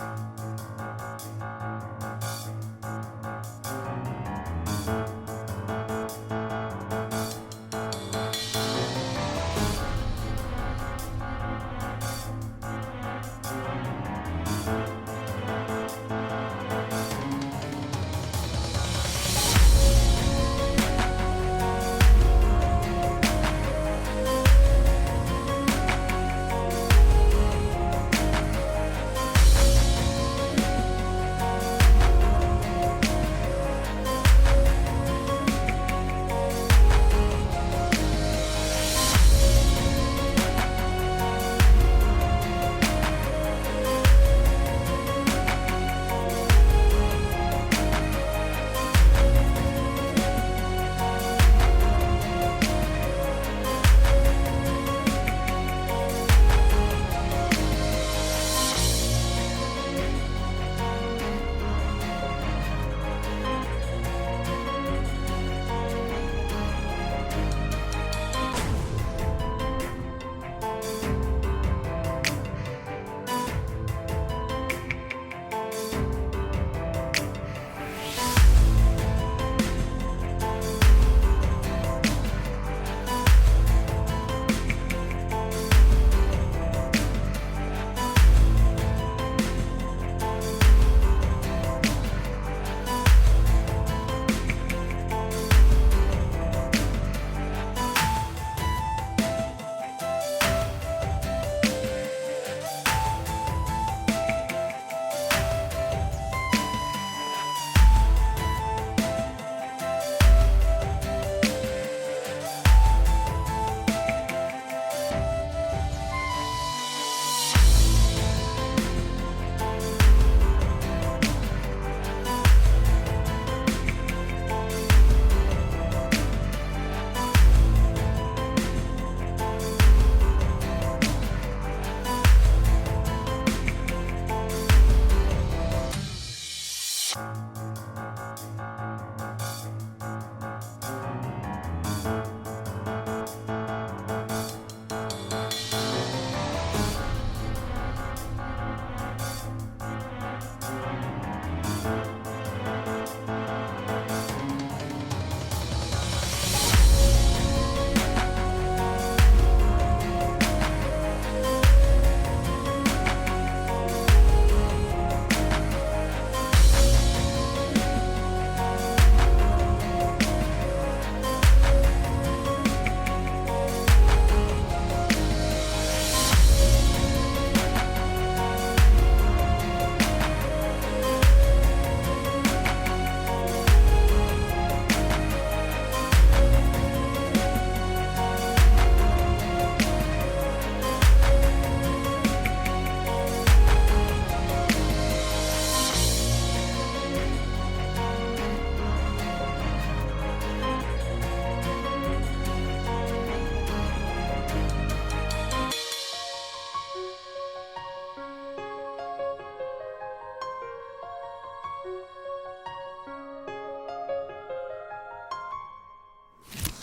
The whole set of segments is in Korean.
Bye.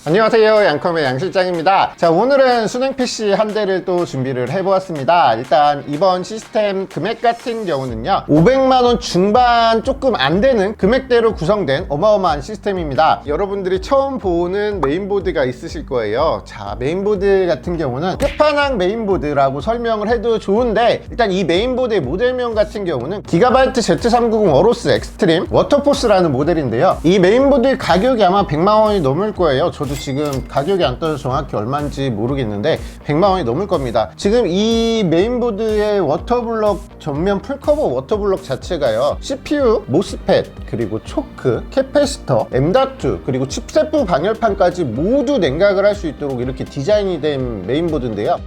안녕하세요. 양컴의 양실장입니다. 자 오늘은 수냉 PC 한 대를 또 준비를 해보았습니다. 일단 이번 시스템 금액 같은 경우는요 500만원 중반 조금 안 되는 금액대로 구성된 어마어마한 시스템입니다. 여러분들이 처음 보는 메인보드가 있으실 거예요. 자 메인보드 같은 경우는 끝판왕 메인보드라고 설명을 해도 좋은데 일단 이 메인보드의 모델명 같은 경우는 기가바이트 Z390 어로스 엑스트림 워터포스라는 모델인데요. 이 메인보드의 가격이 아마 100만원이 넘을 거예요. 저도 지금 가격이 안 떠서 정확히 얼마인지 모르겠는데 100만 원이 넘을 겁니다. 지금 이 메인보드의 워터블럭 전면 풀커버 워터블럭 자체가요. CPU, 모스펫, 그리고 초크, 캐패시터, M.2 그리고 칩셋부 방열판까지 모두 냉각을 할 수 있도록 이렇게 디자인이 된 메인보드인데요.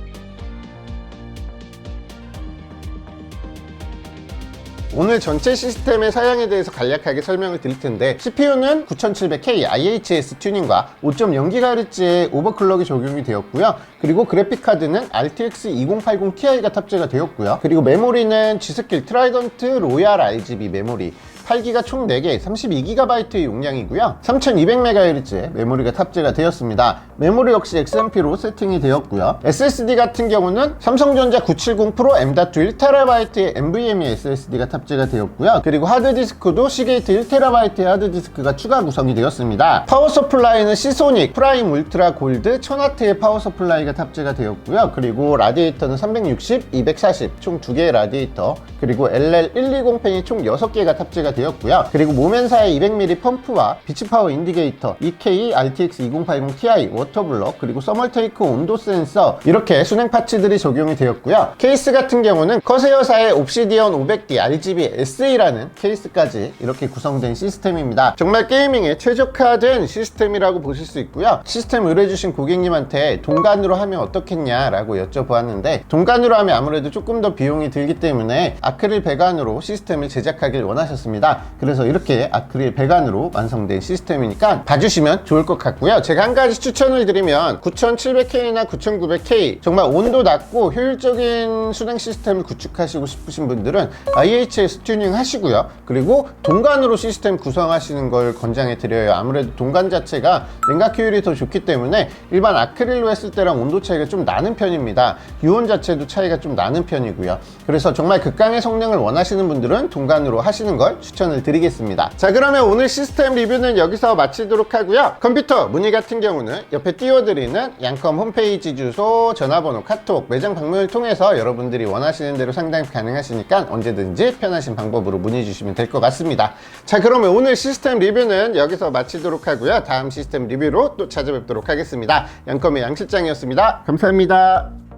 오늘 전체 시스템의 사양에 대해서 간략하게 설명을 드릴 텐데 CPU는 9700K IHS 튜닝과 5.0GHz의 오버클럭이 적용이 되었고요. 그리고 그래픽카드는 RTX 2080 Ti가 탑재가 되었고요. 그리고 메모리는 G스킬 트라이던트 로얄 RGB 메모리 8기가 총 4개, 32GB의 용량이고요. 3200MHz의 메모리가 탑재가 되었습니다. 메모리 역시 XMP로 세팅이 되었고요. SSD 같은 경우는 삼성전자 970 프로 M.2 1TB의 NVMe SSD가 탑재가 되었고요. 그리고 하드디스크도 시게이트 1TB의 하드디스크가 추가 구성이 되었습니다. 파워 서플라이는 시소닉 프라임 울트라 골드 1000W의 파워 서플라이가 탑재가 되었고요. 그리고 라디에이터는 360, 240, 총 2개의 라디에이터, 그리고 LL120 팬이 총 6개가 탑재가 되었 고요. 그리고 모멘사의 200mm 펌프와 비치파워 인디게이터, EK RTX 2080 Ti 워터블럭, 그리고 서멀테이크 온도 센서 이렇게 순행 파츠들이 적용이 되었고요. 케이스 같은 경우는 커세어사의 옵시디언 500D RGB SE라는 케이스까지 이렇게 구성된 시스템입니다. 정말 게이밍에 최적화된 시스템이라고 보실 수 있고요. 시스템 의뢰주신 고객님한테 동간으로 하면 어떻겠냐라고 여쭤보았는데 동간으로 하면 아무래도 조금 더 비용이 들기 때문에 아크릴 배관으로 시스템을 제작하길 원하셨습니다. 그래서 이렇게 아크릴 배관으로 완성된 시스템이니까 봐주시면 좋을 것 같고요. 제가 한 가지 추천을 드리면 9700K나 9900K 정말 온도 낮고 효율적인 수냉 시스템을 구축하시고 싶으신 분들은 IHS 튜닝 하시고요. 그리고 동간으로 시스템 구성하시는 걸 권장해 드려요. 아무래도 동간 자체가 냉각 효율이 더 좋기 때문에 일반 아크릴로 했을 때랑 온도 차이가 좀 나는 편입니다. 유온 자체도 차이가 좀 나는 편이고요. 그래서 정말 극강의 성능을 원하시는 분들은 동간으로 하시는 걸 추천을 드리겠습니다. 자, 그러면 오늘 시스템 리뷰는 여기서 마치도록 하고요. 컴퓨터 문의 같은 경우는 옆에 띄워드리는 양컴 홈페이지 주소, 전화번호, 카톡, 매장 방문을 통해서 여러분들이 원하시는 대로 상담 가능하시니까 언제든지 편하신 방법으로 문의 주시면 될 것 같습니다. 자, 그러면 오늘 시스템 리뷰는 여기서 마치도록 하고요. 다음 시스템 리뷰로 또 찾아뵙도록 하겠습니다. 양컴의 양실장이었습니다. 감사합니다.